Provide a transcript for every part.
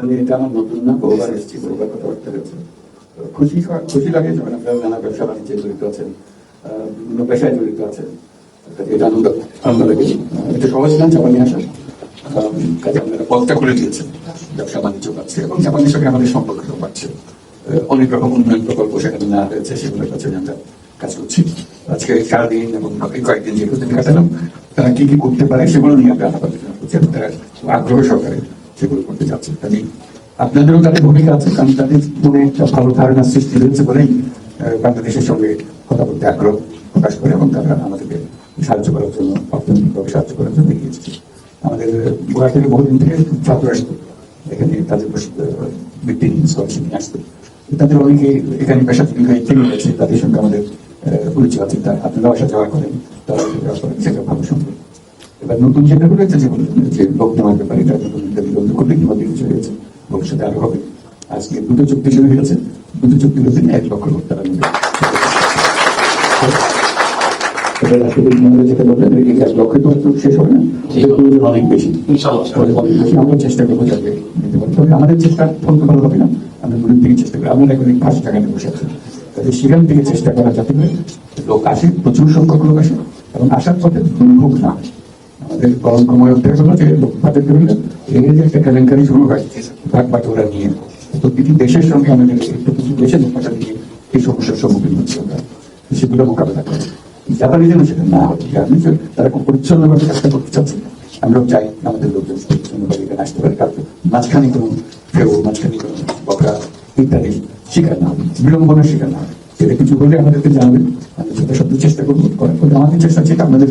মানে এটা আমার নতুন না বহুবার এসেছি বহুবার কথাবার্তা হয়েছে। খুশি খুশি লাগে যখন আপনারা নানা ব্যবসা বাণিজ্যে জড়িত আছেন বিভিন্ন পেশায় জড়িত আছেন এটা আনন্দ আনন্দ লাগে। এটা সহজ না জাপানি আসা। আহ, কাজে আপনারা পথটা করে দিয়েছেন। ব্যবসা বাণিজ্য পাচ্ছে এবং জাপানের সঙ্গে আমাদের সম্পর্কটাও পাচ্ছে অনেক রকম উন্নয়ন প্রকল্প সেখানে না হয়েছে সেগুলোর কাছে আমরা কাজ করছি। আজকে সারাদিন এবং কয়েকদিন যেগুলো দিন কাটালাম তারা কি কি করতে পারে সেগুলো নিয়ে আমরা আলাপ আলোচনা করছি আগ্রহ সহকারে সেগুলো করতে যাচ্ছে কাজে আপনাদেরও তাদের ভূমিকা আছে, কারণ তাদের মনে একটা ভালো ধারণা সৃষ্টি হয়েছে বলেই বাংলাদেশের সঙ্গে কথা বলতে আগ্রহ প্রকাশ করে এবং তারা আমাদেরকে সাহায্য করার জন্য, অর্থনৈতিকভাবে সাহায্য করার জন্য এগিয়ে এসেছে। আমাদের গোয়া থেকে বহুদিন থেকে ছাত্র আসতো, এখানে তাদের বৃত্তি স্কলারশিপ নিয়ে আসতো। তাদের অনেকে এখানে পেশা জীবিকায় থেকে গেছে তাদের সঙ্গে আমাদের পরিচয় আছে তা আপনারাও আসা, যাওয়া করেন, তারা সেটা ভালো সম্পর্ক। এবার নতুন যেটা রয়েছে যে যে নতুন কিছু হয়েছে ভবিষ্যতে আরও হবে। আজকে দুটো চুক্তি শুরু হয়েছে দুটো অধীনে এক লক্ষ এবার যেটা বললেন এই লক্ষ তো শেষ হবে না প্রয়োজন অনেক বেশি। অনেক বেশি আমরা চেষ্টা করব যাতে নিতে পারি। তবে আমাদের চেষ্টা বলতে ভালো হবে না আমরা দূরের থেকে চেষ্টা করি। আমরা এখন জায়গায় বসে আছি। কাজে সেখান থেকে চেষ্টা করা যাতে লোক আসে প্রচুর সংখ্যক লোক আসে এবং আসার পথে দুর্ভোগ না আমাদের হলো যে লোক পাতে ধরলে এই যে একটা কেলেঙ্কারি শুরু হয়, ভাগ বাটোরা নিয়ে। প্রতিটি দেশের সঙ্গে আমাদের কিছু দেশের লোকটা দিয়ে এই সমস্যার সম্মুখীন হচ্ছে আমরা। সেগুলো মোকাবেলা করে। জাপানি যেন সেটা না হয় যে তারা খুব পরিচ্ছন্নভাবে কাজটা করতে চাচ্ছে আমরাও চাই আমাদের লোকজন পরিচ্ছন্নভাবে এখানে আসতে পারে, কারণ মাঝখানে কোনো ফেউ মাঝখানে কোনো বকরা ইত্যাদি শিকার না হবে বিড়ম্বনার শিকার না হবে সেটা কিছু হলে আমাদেরকে জানাবেন, আমরা যথাসাধ্য চেষ্টা করব। করার পরে আমাদের চেষ্টা যেটা আপনাদের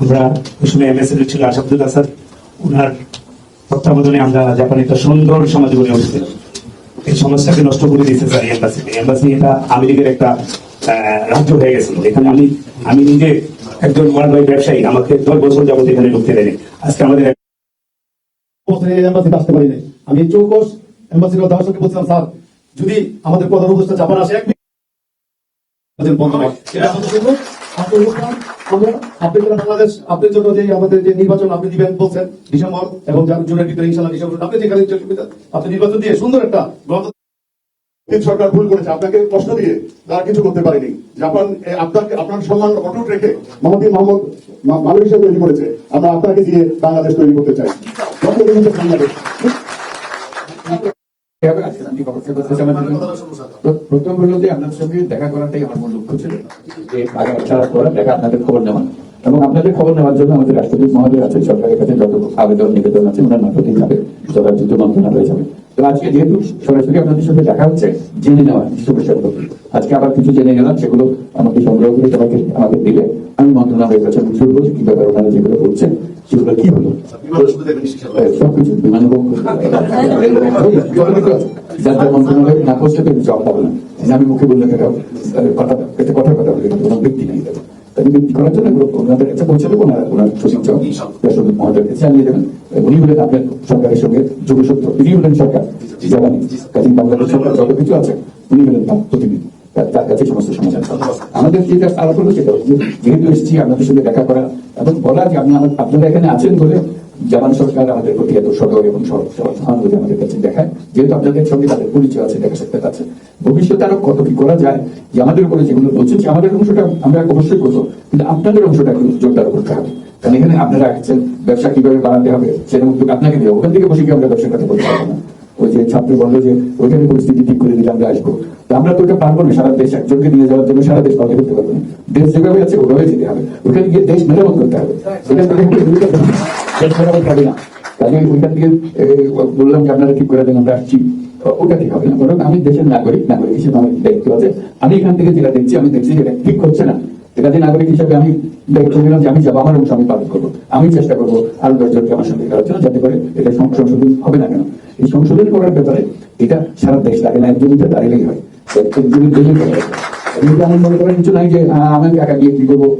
আমরা ওই সময় ছিল আসাদুল্লাহ স্যার। ওনার তত্ত্বাবধানে আমরা জাপানে একটা সুন্দর সমাজ গড়ে উঠতে এই সমাজটাকে নষ্ট করে দিয়েছে স্যার এম্বাসি এম্বাসি এটা আমেরিকার একটা রাজ্য হয়ে গেছিল। এখানে আমি আমি নিজে একজন ওয়ার্ল্ড ওয়াইড ব্যবসায়ী। আমাকে দশ বছর যাবত এখানে ঢুকতে দেয়নি। আজকে আমাদের এম্বাসিতে আসতে পারি নাই আমি চৌকস এম্বাসির বলছিলাম স্যার? যদি আমাদের প্রধান উপদেষ্টা জাপান আসে এক মিনিট। বন্ধ। এটা আমরা বাংলাদেশ আপনার জন্য যে আমাদের যে নির্বাচন আপনি দিবেন বলছেন, ডিসেম্বর এবং জান- জুনের ভিতরে ইনশাল্লাহ ডিসেম্বর, আপনি যেখানে আপনি নির্বাচন দিয়ে সুন্দর একটা সরকার ভুল করেছে। আপনাকে প্রশ্ন দিয়ে তারা কিছু করতে পারেনি। জাপান আপনাকে, আপনার সম্মান অটুট রেখে মোহাম্মদ মোহাম্মদ মালয়েশিয়া তৈরি করেছে। আমরা আপনাকে দিয়ে বাংলাদেশ তৈরি করতে চাই। বাংলাদেশ আমাদের প্রথম হলো যে আপনাদের সঙ্গে দেখা করাটাই আমার মূল লক্ষ্য ছিল যে আগে ছাড়া করা দেখা আপনাদের খবর নেওয়া এবং আপনাদের খবর নেওয়ার জন্য আমাদের রাষ্ট্রপতি মহোদয় আছে সরকারের কাছে যত আবেদন নিবেদন আছে ওনার মারফতেই যাবে যথাযথ মন্ত্রণালয়ে যাবে। তো আজকে যেহেতু সরাসরি আপনাদের সঙ্গে দেখা হচ্ছে জেনে নেওয়া কিছু বিষয়গুলো আজকে আবার কিছু জেনে গেলাম সেগুলো আমাকে সংগ্রহ করে সবাইকে আমাকে দিলে। আমি মন্ত্রণালয়ের কাছে বুঝব যে কি ব্যাপার ওনারা যেগুলো বলছেন সেগুলো কি হলো। সবকিছু বিমান যার যার মন্ত্রণালয় না করছে তো জব পাবে না। আমি মুখে বললে কথা কথার কথা বলি কোনো ব্যক্তি তাদের ওনাদের কাছে পৌঁছে দেবো, ওনারা জানিয়ে দেবেন। উনি হলেন আপনার সরকারের সঙ্গে যোগসূত্র, তিনি হলেন সরকার কাজী বাংলাদেশ সরকার যত কিছু আছে, উনি হলেন তার প্রতিনিধি তার- কাছে সমস্ত সমাধান আমাদের যেটা যেহেতু এসেছি, আপনাদের সঙ্গে দেখা করা এবং বলা যে আপনি আপনারা এখানে আছেন বলে জাপান সরকার আমাদের প্রতি এত সদয় এবং সহ- সহ- সহানুভূতি আমাদের কাছে দেখায়। যেহেতু আপনাদের সঙ্গে তাদের পরিচয় আছে, দেখা সাক্ষাৎ আছে। ভবিষ্যতে আরও কত কি করা যায়, যে আমাদের উপরে যেগুলো বলছেন আমাদের অংশটা আমরা অবশ্যই করব, কিন্তু আপনাদের অংশটা একটু জোরদার করতে হবে। কারণ এখানে আপনারা আসছেন ব্যবসা কীভাবে বাড়াতে হবে উদ্যোগ আপনাকে দেবো। ওখান থেকে বসে কি আমরা ব্যবসার কথা বলতে পারব না? ওই যে ছাত্র বলল যে, ওইখানে পরিস্থিতি ঠিক করে দিলে আমরা আসব। আমরা তো ওটা পারব না, সারা দেশ একজনকে নিয়ে যাওয়ার জন্য সারা দেশ করতে পারব না। দেশ যেভাবে আছে, ওভাবে যেতে হবে। ওখানে গিয়ে দেশ মেরামত করতে হবে। কাজে ওইখান থেকে বললাম যে আপনারা ঠিক করে দেন, আমরা আসছি। ওটা ঠিক হবে না। বরং আমি দেশের নাগরিক নাগরিক হিসেবে আমার দায়িত্ব আছে। আমি এখান থেকে যেটা দেখছি, আমি দেখছি যে এটা ঠিক হচ্ছে না। কাজে নাগরিক হিসেবে আমি দায়িত্ব নিলাম যে আমি যাব, আমার অংশ আমি পালন করব। আমি চেষ্টা করব আরও দশজনকে আমার সঙ্গে করার জন্য, যাতে করে এটা সংশোধন হবে না কেন। এই সংশোধন করার ব্যাপারে এটা সারা দেশ লাগে না একজনকে দাঁড়িয়েই হয়। আমি মনে করেন কিছু যে একা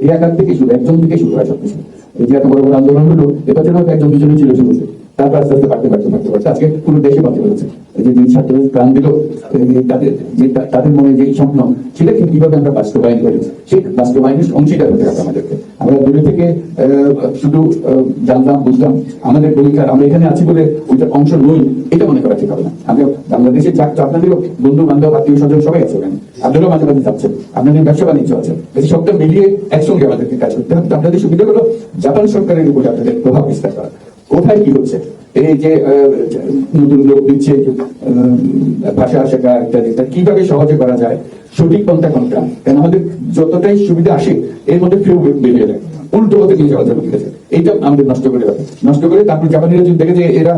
একার থেকে শুরু একজন থেকে শুরু হয় সবকিছু। এই যে এত বড় বড় আন্দোলন হলো এটা যেন একজন দুজনে ছিল শুরুতে তারপর আস্তে আস্তে বাড়তে বাড়তে বাড়তে বাড়তে আজকে পুরো দেশে বাড়তে পেরেছে যে দুই ছাত্রদের প্রাণ দিল তাদের যে তাদের মনে যে স্বপ্ন সেটাকে কীভাবে আমরা বাস্তবায়ন করি? সেই বাস্তবায়নের অংশীদার হতে হবে আমাদেরকে। আমরা দূরে থেকে শুধু জানলাম, বুঝলাম, আমাদের ভূমিকা আমরা এখানে আছি বলে ওইটার অংশ নই, এটা মনে করা ঠিক হবে না। আমরা বাংলাদেশে যাক আপনাদেরও বন্ধু বান্ধব আত্মীয় স্বজন সবাই আছে ওখানে আপনারাও মাঝে মাঝে যাচ্ছেন। আপনাদের ব্যবসা বাণিজ্য আছে। এই সবটা মিলিয়ে একসঙ্গে আমাদেরকে কাজ করতে হবে। আপনাদের সুবিধা হলো, জাপান সরকারের উপরে আপনাদের প্রভাব বিস্তার করা। কোথায় কি হচ্ছে? এই যে নতুন লোক দিচ্ছে ভাষা শেখা ইত্যাদি কীভাবে সহজে করা যায়? সঠিক পন্থা কোনটা? কারণ আমাদের যতটাই সুবিধা আসে, এর মধ্যে কেউ বেরিয়ে যায়। উল্টো হতে নিয়ে যাওয়া যাবে ঠিক এইটা আমাদের নষ্ট করে দেবে নষ্ট করে তারপর জাপানিরা যদি দেখে যে এরা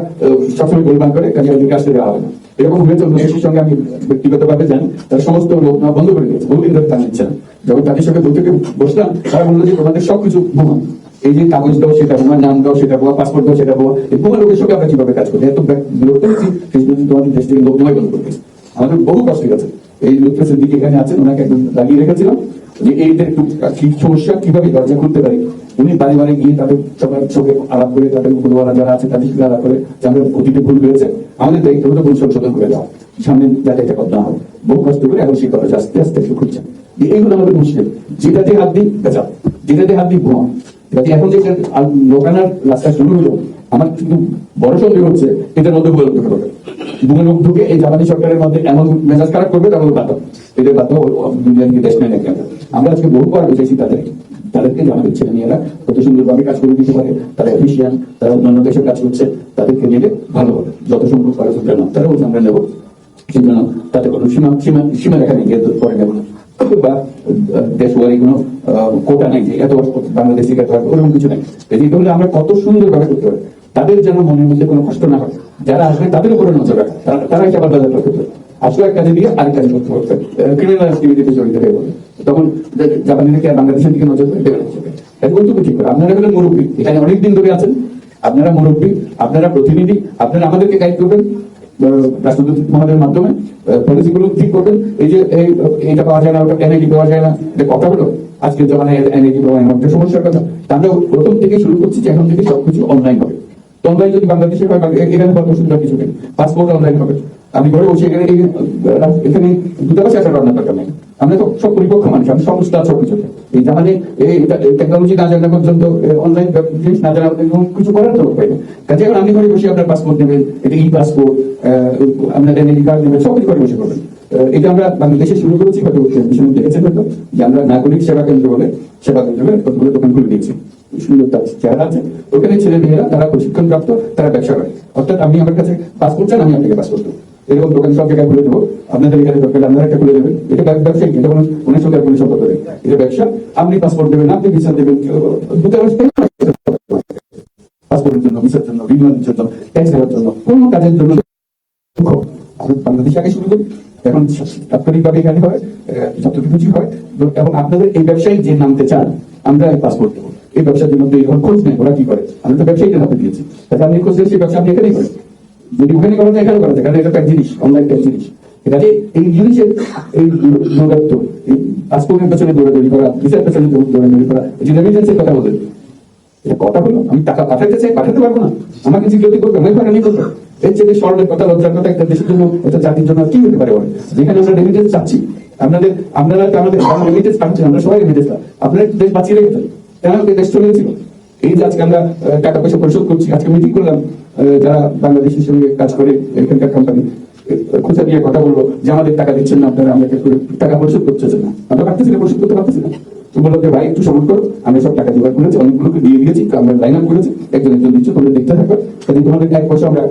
সবসময় গোলমাল করে, কাজে ওদেরকে আসতে দেওয়া হবে না। এরকম হয়েছে, অন্য দেশের সঙ্গে আমি ব্যক্তিগতভাবে জানি, তারা সমস্ত লোক নেওয়া বন্ধ করে দিয়েছে। বহুদিন ধরে তা নিচ্ছে না যখন তাদের সঙ্গে বৈঠকে বসলাম, তারা বলল যে তোমাদের সবকিছু ভুয়া এই যে কাগজ দাও, সেটা ভুয়া নাম দাও, সেটা ভুয়া পাসপোর্ট দাও, সেটা ভুয়া এই ভুয়া লোকের সঙ্গে আমরা কীভাবে কাজ করি এত বিরক্ত সেই জন্য তোমাদের দেশ থেকে লোক জমাই বন্ধ করতে আমাদের বহু কষ্ট গেছে। এই লোকটা সিদ্দিকি এখানে আছেন, ওনাকে একদম লাগিয়ে রেখেছিলাম যে এইটা একটু কি সমস্যা, কীভাবে দরজা খুলতে পারি? উনি বাড়ি বাড়ি গিয়ে তাদের সবার চোখে আলাপ করে তাদের উপরওয়ালা যারা আছে, তাদের সাথে আলাপ করে যে আমরা অতীতে ভুল হয়েছে আমাদের দায়িত্ব হলো ভুল সংশোধন করে দেওয়া। সামনে যাতে এটা কথা হয়। বহু কষ্ট করে এখন সেই কথা আস্তে আস্তে একটু খুঁজছে এইগুলো আমাদের মুশকিল। যেটাতে হাত দিই বেচা যেটাতে হাত দিই ভুয়া এখন যে লোকানার রাস্তা শুরু হলো, আমার কিন্তু বড় সন্দেহ হচ্ছে, এটার মধ্যে ভুল ঢুকে পড়বে ভুল ঢুকে এই জাপানি সরকারের মধ্যে এমন মেজাজ খারাপ করবে তার মধ্যে বাধ্য এটা বাধ্য দেশ নেই না কেন? আমরা আজকে বহুবার বুঝেছি তাদের তাদেরকে আমাদের ছেলে মেয়েরা কত সুন্দরভাবে কাজ করে দিতে পারে, তারা এফিসিয়ান তারা অন্যান্য দেশে কাজ করছে, তাদেরকে নিলে ভালো হবে। যত সম্ভব পারে তারা বলছে আমরা নেব। সেই জন্য তাতে কোনো সীমা সীমা সীমা রেখা নেই পরে নেব না। বা দেশওয়ারি কোনো কোটা নাই যে এত বছর ওরকম কিছু নাই। হলে আমরা কত সুন্দরভাবে করতে পারি। তাদের যেন মনের মধ্যে কোনো কষ্ট না হয়। যারা আসবে তাদের উপরে নজর রাখা। তারা- একটা বাজার করতে আসলে এক কাজে দিয়ে কাজে করতে পারবে। ক্রিমিনাল অ্যাক্টিভিটিতে জড়িত হয়ে তখন জাপানিরা কি বাংলাদেশের দিকে নজর দেবে এখন তুমি ঠিক করে? আপনারা হলেন মুরব্বী। এখানে অনেকদিন ধরে আছেন। আপনারা মুরব্বী, আপনারা প্রতিনিধি, আপনারা আমাদেরকে গাইড করবেন। রাষ্ট্রদূত মহলের মাধ্যমে পলিসিগুলো ঠিক করবেন। এই যে, এই, এইটা পাওয়া যায় না, ওটা এনআইডি পাওয়া যায় না এটা কথা হলো আজকের জমানায় এনআইডি পাওয়া একটা সমস্যার কথা। তাহলে প্রথম থেকে শুরু করছি যে এখন থেকে সবকিছু অনলাইন হবে। তোমরা যদি বাংলাদেশে হয় এখানে কত সুবিধা কিছু নেই পাসপোর্ট অনলাইন হবে। আমি ঘরে বসে এখানে এখানে দূতাবাসে আসার রান্না দরকার নেই। আমরা তো সব পরিপক্ষ মানুষ, আমি সমস্ত সব কিছু এই এই টেকনোলজি না জানা পর্যন্ত অনলাইন জিনিস না জানা কিছু করার তো উপায় কাজে এখন আপনি ঘরে বসে আপনার পাসপোর্ট এটা ই পাসপোর্ট আপনার কার্ড সব কিছু ঘরে বসে করবেন। এটা আমরা বাংলাদেশে শুরু করেছি, হয়তো টেলিভিশনে দেখেছেন যে আমরা নাগরিক সেবা কেন্দ্র বলে সেবা কেন্দ্র কতগুলো দোকান খুলে দিয়েছি। সুন্দর তার চেহারা আছে। ওখানে ছেলে মেয়েরা তারা প্রশিক্ষণ প্রাপ্ত তারা ব্যবসা করে। অর্থাৎ আপনি আমার কাছে পাসপোর্ট চান আমি আপনাকে পাসপোর্ট দেবো। এরকম দোকান সব জায়গায় খুলে দেবো। আপনাদের এখানে দরকার আপনারা একটা খুলে দেবেন। এটা ব্যব- ব্যবসায়িক এটা কোনো উনিশ সরকার কোনো সম্পর্ক এটা ব্যবসা। আপনি পাসপোর্ট দেবেন, আপনি ভিসা দেবেন। পাসপোর্টের জন্য ভিসার জন্য, বিমানের জন্য ট্যাক্স দেওয়ার জন্য, কোনো কাজের জন্য বাংলাদেশ আগে শুরু করি। এখন তাৎক্ষণিকভাবে এখানে হয় যতটুকু হয়। এবং আপনাদের এই ব্যবসায়ী যে নামতে চান, আমরা পাসপোর্ট দেবো। এই ব্যবসার জন্য খোঁজ নেই, ওরা কি করে? আমি তো ব্যবসায়ীদের হাতে দিয়েছি। তাহলে আপনি খোঁজ সেই ব্যবসা আপনি এখানেই করেন। যদি ওখানে করা যায় এখানে করা যায় কারণ এটা জিনিস অনলাইন জিনিস। এই জিনিসের এই দৌরাত্ম এই পাসপোর্টের পেছনে দৌড়াদৌড়ি করা ভিসার পেছনে দৌড়াদৌড়ি করা রেমিটেন্সের কথা এটা কথা হলো, আমি টাকা পাঠাতে চাই, পাঠাতে পারব না। আমাকে করবে আমি হয়রানি করব। এর চেয়ে স্মরণের কথা, লজ্জার কথা, একটা দেশের জন্য, একটা জাতির জন্য কি হতে পারে যেখানে আমরা রেমিটেন্স চাচ্ছি, আপনাদের, আপনারা আমাদের রেমিটেন্স পাচ্ছেন আমরা সবাই রেমিটেন্স আপনারা দেশ বাঁচিয়ে রেখেছেন কেন দেশ চলে গেছিল? এই যে আজকে আমরা টাকা পয়সা পরিশোধ করছি, আজকে মিটিং করলাম? যারা বাংলাদেশের সঙ্গে কাজ করে এখানকার কোম্পানি খোঁজা দিয়ে কথা বলল যে আমাদের টাকা দিচ্ছেন না আপনারা আমাকে টাকা পরিশোধ করতেছেন না। আমরা পারতেছি না, পরিশোধ করতে পারতেছি না। বলল যে, ভাই, একটু সময় করো, আমি সব টাকা জোগাড় করেছি, অনেকগুলোকে দিয়ে দিয়েছি আমরা লাইন আপ করেছি, একজন একজন দিচ্ছে, তোমরা দেখতে থাকো। তাহলে তোমাদের এক পয়সা আমরা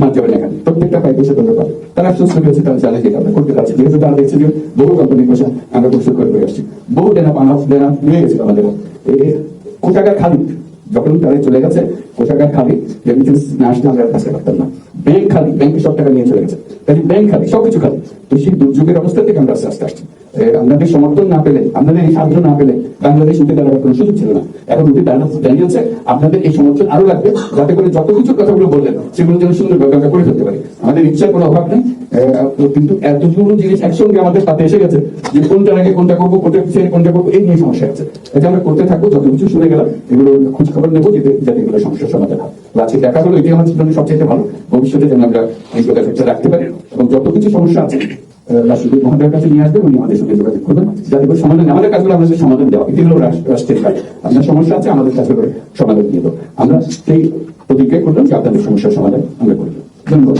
মার যাবে না এখানে। প্রত্যেকটা পাই পয়সা তোমরা পাবে। তারা আশ্বাস করে হয়েছে তারা যে আমরা করতে পারছি যেহেতু তারা দেখছে যে বহু কোম্পানির পয়সা আমরা পরিশোধ করে আসছি। বহু দেনা, পানা, দেনা নিয়ে গেছিল আমাদের এই কোটাকার খালি যখন তারা চলে গেছে কোষাগার খালি রেমিটেন্স না আসলে আমরা কাজটা করতাম না। ব্যাংক খালি ব্যাংকে সব টাকা নিয়ে চলে গেছে। কাজে ব্যাংক খালি সবকিছু খালি তো সেই দুর্যোগের অবস্থা থেকে আমরা আস্তে আস্তে আসছি। আপনাদের সমর্থন না পেলে, আপনাদের এই সাহায্য না পেলে বাংলাদেশ উঠে দাঁড়াবার কোনো সুযোগ ছিল না। এখন উঠে দাঁড়িয়েছে, আপনাদের এই সমর্থন আরও লাগবে, যাতে করে যত কিছু কথাগুলো বললেন, সেগুলো যেন সুন্দরভাবে আমরা করে ফেলতে পারি। আমাদের ইচ্ছার কোনো অভাব নেই। কিন্তু এতগুলো জিনিস একসঙ্গে আমাদের সাথে এসে গেছে, যে কোনটা আগে কোনটা করব, কোনটা পিছিয়ে কোনটা করব, এই নিয়ে সমস্যা আছে। এটা আমরা করতে থাকব, যত কিছু শুনে গেলাম, এগুলো খোঁজ খবর নেব, যাতে এগুলো সমস্যার সমাধান আজকে দেখা হলো এটি আমাদের জন্য সবচেয়ে ভালো। ভবিষ্যতে যেন আমরা এই প্রকার রাখতে পারি এবং যত কিছু সমস্যা আছে রাষ্ট্রদূত মহোদয়ের কাছে নিয়ে আসবেন উনি আমাদের সঙ্গে যোগাযোগ করবেন। যাতে করে সমাধান আমাদের কাজগুলো আমাদের সমাধান দেওয়া এটি হলো রাষ্ট্রের কাজ। আপনার সমস্যা আছে, আমাদের কাছে সমাধান দিয়ে দেবো আমরা সেই প্রতিজ্ঞায় করলাম যে আপনাদের সমস্যার সমাধান আমরা করব ধন্যবাদ।